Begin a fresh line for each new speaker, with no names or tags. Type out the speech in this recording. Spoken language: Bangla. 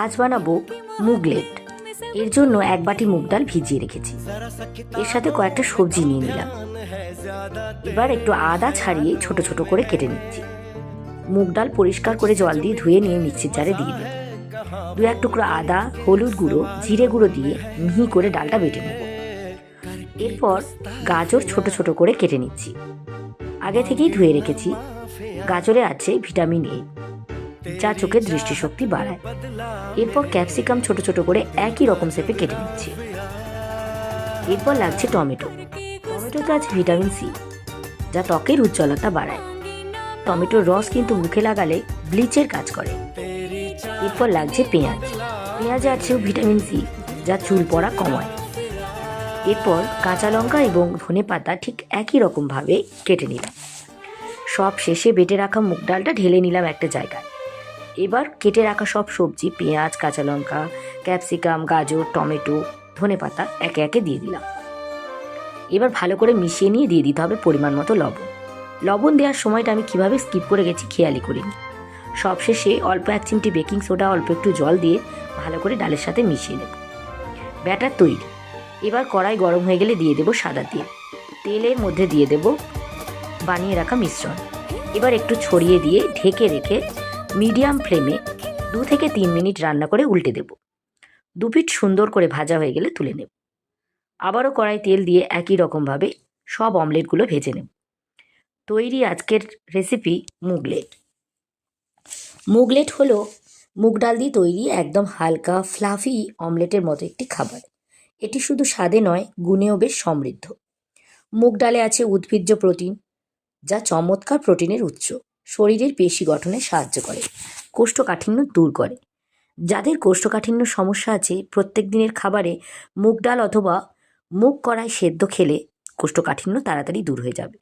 আজ বানাবো মুগলেট। এর জন্য এক বাটি মুগ ডাল ভিজিয়ে রেখেছি। এর সাথে কয়েকটা সবজি নিয়ে নিলাম। এবার একটু আদা ছাড়িয়ে ছোট ছোট করে কেটে নিচ্ছি। মুগ ডাল পরিষ্কার করে জল দিয়ে ধুয়ে নিয়ে মিক্সির জারে দিয়ে দেব দু এক টুকরো আদা, হলুদ গুঁড়ো, জিরে গুঁড়ো দিয়ে মিহি করে ডালটা বেটে নেব। এরপর গাজর ছোট ছোট করে কেটে নিচ্ছি। আগে থেকেই ধুয়ে রেখেছি। গাজরে আছে ভিটামিন এ। যা চোখের দৃষ্টিশক্তি বাড়ায়। এরপর ক্যাপসিকাম ছোট ছোট করে একই রকম শেপে কেটে নিচ্ছি। এরপর লাগছে টমেটো। টমেটোতে আছে ভিটামিন সি, যা ত্বকের উজ্জ্বলতা বাড়ায়। টমেটোর রস কিন্তু মুখে লাগালে ব্লিচের কাজ করে। এরপর লাগছে পেঁয়াজ। পেঁয়াজে আছে ভিটামিন সি, যা চুল পড়া কমায়। এরপর কাঁচা লঙ্কা এবং ধনে পাতা ঠিক একই রকমভাবে কেটে নিলাম। সব শেষে বেটে রাখা মুগ ডালটা ঢেলে নিলাম একটা জায়গায়। এবার কেটে রাখা সব সবজি, পেঁয়াজ, কাঁচা লঙ্কা, ক্যাপসিকাম, গাজর, টমেটো, ধনে পাতা একে একে দিয়ে দিলাম। এবার ভালো করে মিশিয়ে নিয়ে দিয়ে দিতে হবে পরিমাণ মতো লবণ। লবণ দেওয়ার সময়টা আমি কীভাবে স্কিপ করে গেছি খেয়ালি করিনি। সবশেষে অল্প এক চিমটি বেকিং সোডা অল্প একটু জল দিয়ে ভালো করে ডালের সাথে মিশিয়ে নেব। ব্যাটার তৈরি। এবার কড়াই গরম হয়ে গেলে দিয়ে দেবো সাদা তেল। তেলের মধ্যে দিয়ে দেব বানিয়ে রাখা মিশ্রণ। এবার একটু ছড়িয়ে দিয়ে ঢেকে রেখে মিডিয়াম ফ্লেমে দু থেকে তিন মিনিট রান্না করে উল্টে দেব। দু পিঠ সুন্দর করে ভাজা হয়ে গেলে তুলে নেব। আবারও কড়াই তেল দিয়ে একই রকমভাবে সব অমলেটগুলো ভেজে নেব। তৈরি আজকের রেসিপি মুগলেট। মুগলেট হলো মুগ ডাল দিয়ে তৈরি একদম হালকা, ফ্লাফি অমলেটের মতো একটি খাবার। এটি শুধু স্বাদে নয়, গুণেও বেশ সমৃদ্ধ। মুগ ডালে আছে উদ্ভিজ্জ প্রোটিন, যা চমৎকার প্রোটিনের উৎস। শরীরের পেশি গঠনে সাহায্য করে, কোষ্ঠকাঠিন্য দূর করে। যাদের কোষ্ঠকাঠিন্য সমস্যা আছে, প্রত্যেক দিনের খাবারে মুগ ডাল অথবা মুগ কড়াই সেদ্ধ খেলে কোষ্ঠকাঠিন্য তাড়াতাড়ি দূর হয়ে যাবে।